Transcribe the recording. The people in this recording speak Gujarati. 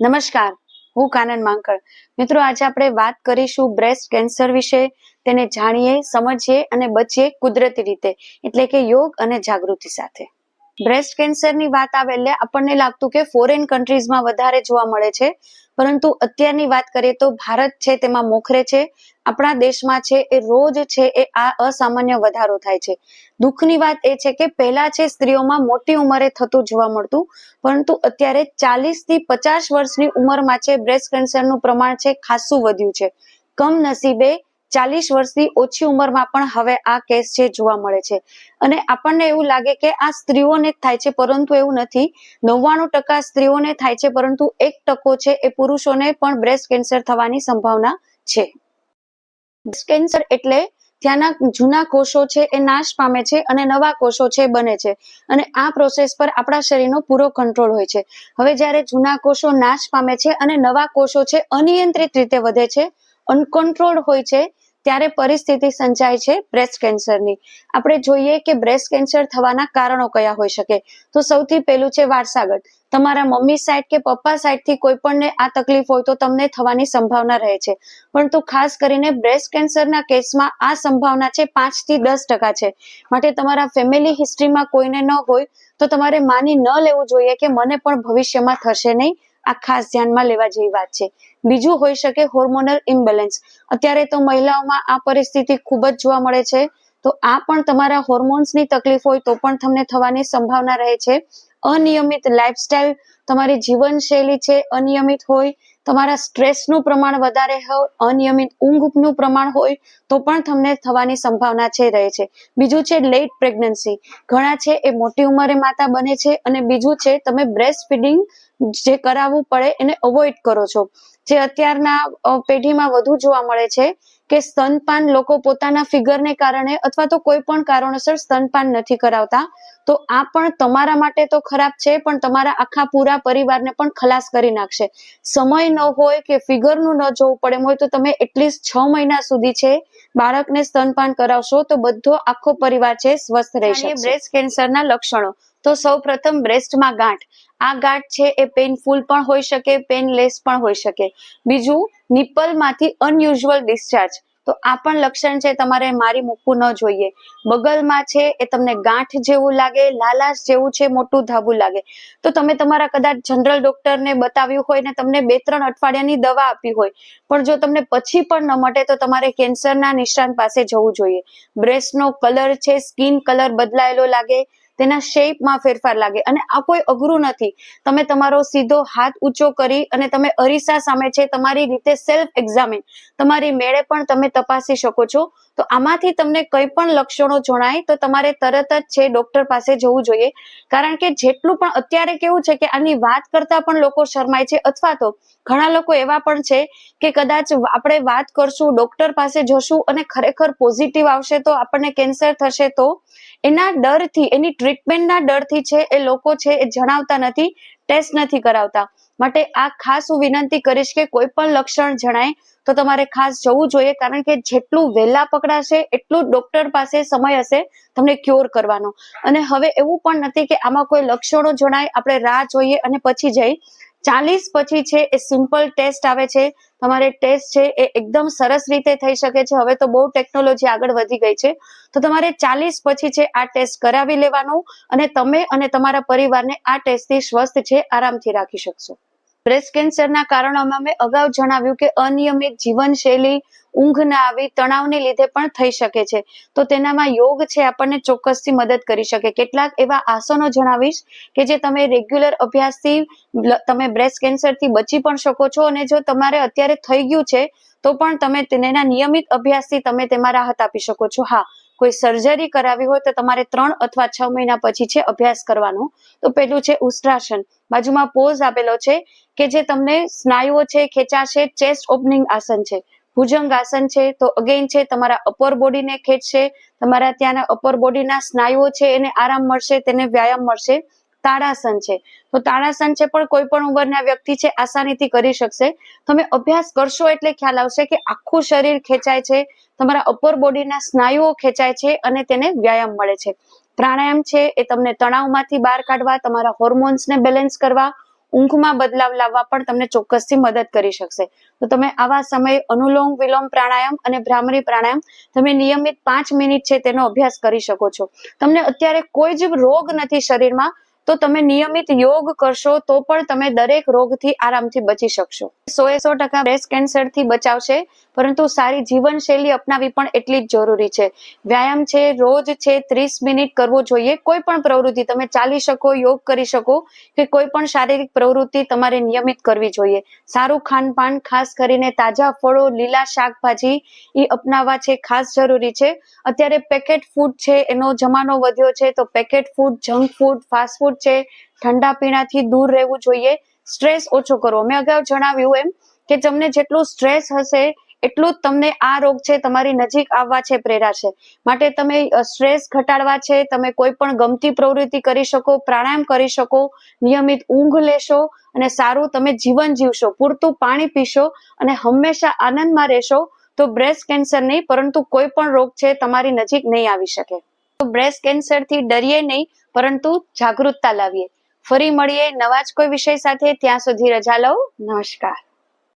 નમસ્કાર, હું કાનન માંકડ. મિત્રો, આજે આપણે વાત કરીશું બ્રેસ્ટ કેન્સર વિશે. તેને જાણીએ, સમજીએ અને બચીએ કુદરતી રીતે, એટલે કે યોગ અને જાગૃતિ સાથે. બ્રેસ્ટ કેન્સરની વાત આવે એટલે આપણને લાગતું કે ફોરેન કન્ટ્રીઝમાં વધારે જોવા મળે છે. પરંતુ અત્યારની વાત કરીએ તો ભારત છે તેમાં મોખરે છે. આપણા દેશમાં છે એ રોજ છે એ આ અસામાન્ય વધારો થાય છે. દુઃખની વાત એ છે કે પહેલા છે સ્ત્રીઓમાં મોટી ઉંમરે થતું જોવા મળતું, પરંતુ અત્યારે ચાલીસથી પચાસ વર્ષની ઉંમરમાં છે બ્રેસ્ટ કેન્સરનું પ્રમાણ છે ખાસું વધ્યું છે. કમ નસીબે ચાલીસ વર્ષથી ઓછી ઉંમરમાં પણ હવે આ કેસ છે જોવા મળે છે. અને આપણને એવું લાગે કે આ સ્ત્રીઓને જ થાય છે, પરંતુ એવું નથી. નવ્વાણું ટકા સ્ત્રીઓને થાય છે, પરંતુ એક ટકો છે એ પુરુષોને પણ બ્રેસ્ટ કેન્સર થવાની સંભાવના છે. બ્રેસ્ટ કેન્સર એટલે ત્યાંના જૂના કોષો છે એ નાશ પામે છે અને નવા કોષો છે બને છે. અને આ પ્રોસેસ પર આપણા શરીરનો પૂરો કંટ્રોલ હોય છે. હવે જ્યારે જૂના કોષો નાશ પામે છે અને નવા કોષો છે, અનિયંત્રિત રીતે વધે છે અનકન્ટ્રોલ્ડ હોય છે ત્યારે પરિસ્થિતિ સંચાય છે બ્રેસ્ટ કેન્સરની આપણે જોઈએ કે બ્રેસ્ટ કેન્સર થવાના કારણો કયા હોઈ શકે. તો સૌથી પહેલું છે વારસાગત. તમારા મમ્મી સાઈડ કે પપ્પા સાઈડથી કોઈ પણને આ તકલીફ હોય તો તમને થવાની સંભાવના રહે છે. પરંતુ ખાસ કરીને બ્રેસ્ટ કેન્સરના કેસમાં આ સંભાવના છે પાંચથી દસ ટકા છે. માટે તમારા ફેમિલી હિસ્ટ્રીમાં કોઈને ન હોય તો તમારે માની ન લેવું જોઈએ કે મને પણ ભવિષ્યમાં થશે નહીં. આ ખાસ ધ્યાનમાં લેવા જેવી વાત છે. બીજું હોઈ શકે હોર્મોનલ ઇમ્બેલેન્સ અત્યારે તો મહિલાઓમાં આ પરિસ્થિતિ ખૂબ જ જોવા મળે છે. તો આ પણ તમારા હોર્મોન્સની તકલીફ હોય તો પણ તમને થવાની સંભાવના રહે છે. અનિયમિત લાઇફસ્ટાઇલ તમારી જીવનશૈલી છે અનિયમિત હોય, તમારા સ્ટ્રેસનું પ્રમાણ વધારે હોય અનિયમિત ઊંઘનું પ્રમાણ હોય, તો પણ તમને થવાની સંભાવના છે, રહે છે. બીજું છે લેટ પ્રેગ્નન્સી ઘણા છે એ મોટી ઉંમરે માતા બને છે અને બીજું છે તમે બ્રેસ્ટ ફીડિંગ જે કરાવવું પડે એને અવોઇડ કરો છો. જે અત્યારના પેઢીમાં વધુ જોવા મળે છે કે સ્તનપાન લોકો પોતાના ફિગરને કારણે અથવા તો કોઈ પણ કારણોસર સ્તનપાન નથી કરાવતા તો આ પણ તમારા માટે તો ખરાબ છે પણ તમારા આખા પૂરા પરિવારને પણ ખલાસ કરી નાખશે. સમય ન હોય કે ફિગરનું ન જોવું પડે એમ હોય તો તમે એટલીસ્ટ છ મહિના સુધી છે બાળકને સ્તનપાન કરાવશો તો બધો આખો પરિવાર છે સ્વસ્થ રહેશે બ્રેસ્ટ કેન્સરના લક્ષણો. તો સૌ પ્રથમ બ્રેસ્ટમાં ગાંઠ. આ ગાંઠ છે એ પેનફુલ પણ હોઈ શકે પેનલેસ પણ હોઈ શકે. બીજું, નિપલમાંથી અનયુઝ્યુઅલ ડિસ્ચાર્જ તો આ પણ લક્ષણ છે, તમારે મારી મૂકવું ન જોઈએ. બગલમાં છે એ તમને ગાંઠ જેવું લાગે, લાલાશ જેવું છે, મોટું ધાબું લાગે. તો તમે તમારા કદાચ જનરલ ડોક્ટરને બતાવ્યું હોય ને તમને બે ત્રણ અઠવાડિયાની દવા આપી હોય. પણ જો તમને પછી પણ ન મટે તો તમારે કેન્સરના નિષ્ણાંત પાસે જવું જોઈએ. બ્રેસ્ટનો કલર છે, સ્કિન કલર બદલાયેલો લાગે તેના શેપમાં ફેરફાર લાગે. અને આ કોઈ અઘરું નથી. તમે તમારો સીધો હાથ ઊંચો કરી અને તમે અરીસા સામે છે તમારી રીતે સેલ્ફ એક્ઝામિન તમારી મેળે પણ તમે તપાસી શકો છો. તો આમાંથી તમને કંઈ પણ લક્ષણો જણાય તો તમારે તરત જ છે ડોક્ટર પાસે જવું જોઈએ. કારણ કે જેટલું પણ અત્યારે કેવું છે કે આની વાત કરતા પણ લોકો શરમાય છે અથવા તો ઘણા લોકો એવા પણ છે કે કદાચ આપણે વાત કરશું ડોક્ટર પાસે જશું અને ખરેખર પોઝિટિવ આવશે તો આપણને કેન્સર થશે તો એના ડરથી, એની ટ્રીટમેન્ટના ડરથી છે એ લોકો છે એ જણાવતા નથી, ટેસ્ટ નથી કરાવતા. માટે આ ખાસ હું વિનંતી કરીશ કે કોઈ પણ લક્ષણ જણાય તો તમારે ખાસ જવું જોઈએ, કારણ કે જેટલું વહેલા પકડાશે, એટલું ડોક્ટર પાસે સમય હશે તમને ક્યોર કરવાનો. અને હવે એવું પણ નથી કે આમાં કોઈ લક્ષણો જણાય, આપણે રાહ જોઈએ અને પછી જઈ ચાલીસ પછી છે એ સિમ્પલ ટેસ્ટ આવે છે. તમારે ટેસ્ટ છે એ એકદમ સરસ રીતે થઈ શકે છે. હવે તો બહુ ટેકનોલોજી આગળ વધી ગઈ છે. તો તમારે ચાલીસ પછી છે આ ટેસ્ટ કરાવી લેવાનો અને તમે અને તમારા પરિવારને આ ટેસ્ટથી સ્વસ્થ છે, આરામથી રાખી શકશો. બ્રેસ્ટ કેન્સરના કારણોમાં મેં અગાઉ જણાવ્યું કે અનિયમિત જીવનશૈલી ઊંઘ ના આવી તણાવને લીધે પણ થઈ શકે છે. તો તેનામાં યોગ છે આપણને ચોક્કસથી મદદ કરી શકે. કેટલાક એવા આસનો જણાવીશ કે જે તમે રેગ્યુલર અભ્યાસથી તમે બ્રેસ્ટ કેન્સરથી બચી પણ શકો છો અને જો તમારે અત્યારે થઈ ગયું છે, તો પણ તમે તેના નિયમિત અભ્યાસથી તમે તેમાં રાહત આપી શકો છો. હા કોઈ સર્જરી કરાવી હોય તો તમારે ત્રણ અથવા છ મહિના પછી છે અભ્યાસ કરવાનો. તો પેલું છે ઉષ્ટ્રાસન બાજુમાં પોઝ આપેલો છે કે જે તમને સ્નાયુઓ છે ખેંચાશે ચેસ્ટ ઓપનિંગ આસન છે. ભુજંગ આસન છે તો અગેન છે તમારા અપર બોડીને ખેંચશે, તમારા ત્યાંના અપર બોડીના સ્નાયુઓ છે એને આરામ મળશે, તેને વ્યાયામ મળશે. તાળાસન છે. તો તાળાસન છે પણ કોઈ પણ ઉંમરના વ્યક્તિ છે, આસાનીથી કરી શકશે. તમે અભ્યાસ કરશો એટલે ખ્યાલ આવશે કે આખું શરીર ખેંચાય છે, તમારા અપર બોડીના સ્નાયુઓ ખેંચાય છે અને તેને વ્યાયામ મળે છે. પ્રાણાયામ છે એ તમને તણાવમાંથી બહાર કાઢવા, તમારા હોર્મોન્સને બેલેન્સ કરવા, ઊંઘમાં બદલાવ લાવવા પણ તમને ચોક્કસથી મદદ કરી શકશે. તો તમે આવા સમયે અનુલોમ વિલોમ પ્રાણાયામ અને ભ્રામરી પ્રાણાયામ તમે નિયમિત પાંચ મિનિટ છે તેનો અભ્યાસ કરી શકો છો. તમને અત્યારે કોઈ જ રોગ નથી શરીરમાં તો તમે નિયમિત યોગ કરશો તો પણ તમે દરેક રોગથી આરામથી બચી શકશો. સો એ સો ટકા બ્રેસ્ટ કેન્સરથી બચાવશે, પરંતુ સારી જીવનશૈલી અપનાવી પણ એટલી જ જરૂરી છે. વ્યાયામ છે, રોજ છે, ત્રીસ મિનિટ કરવો જોઈએ. કોઈ પણ પ્રવૃત્તિ તમે ચાલી શકો, યોગ કરી શકો, કે કોઈ પણ શારીરિક પ્રવૃત્તિ તમારે નિયમિત કરવી જોઈએ. સારું ખાનપાન, ખાસ કરીને તાજા ફળો, લીલા શાકભાજી એ અપનાવવા છે ખાસ જરૂરી છે. અત્યારે પેકેટ ફૂડ છે, એનો જમાનો વધ્યો છે, તો packet food junk food fast food છે, ઠંડા પીણાથી દૂર રહેવું જોઈએ. સ્ટ્રેસ ઓછો કરવો મેં અગાઉ જણાવ્યું એમ કે તમને જેટલું સ્ટ્રેસ હશે, એટલું જ તમને આ રોગ છે તમારી નજીક આવવા છે પ્રેરાશે માટે તમે સ્ટ્રેસ ઘટાડવા છે, તમે કોઈ પણ ગમતી પ્રવૃત્તિ કરી શકો, પ્રાણાયામ કરી શકો, નિયમિત ઊંઘ લેશો અને સારું તમે જીવન જીવશો. પૂરતું પાણી પીશો અને હંમેશા આનંદમાં રહેશો તો બ્રેસ્ટ કેન્સર નહીં, પરંતુ કોઈ પણ રોગ છે, તમારી નજીક નહીં આવી શકે. બ્રેસ્ટ કેન્સરથી ડરીએ નહીં, પરંતુ જાગૃતતા લાવીએ. ફરી મળીએ નવા જ કોઈ વિષય સાથે, ત્યાં સુધી રજા લઉં નમસ્કાર.